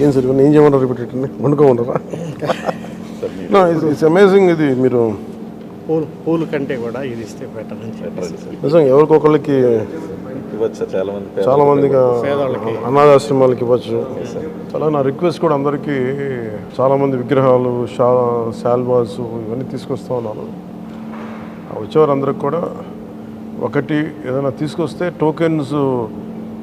ఏం సార్ ఇవన్నీ ఏం చేయమన్నారు రిపీట్ వండుకోమన్నారా? ఇట్స్ అమేజింగ్ ఇది మీరు. పూలు పూలు కంటే కూడా ఇది ఇస్తే బెటర్ అని నిజంగా ఎవరికొకళ్ళకి ఇవ్వచ్చు చాలా మంది పేద- చాలా మందిగా పేదవాళ్ళకి. అనాథాశ్రమాలకి ఇవ్వచ్చు. చాలా నా రిక్వెస్ట్ కూడా అందరికీ చాలా మంది విగ్రహాలు షా శాల్వాస్ ఇవన్నీ తీసుకొస్తా ఉన్నాను వచ్చేవారందరికి కూడా ఒకటి ఏదైనా తీసుకొస్తే టోకెన్స్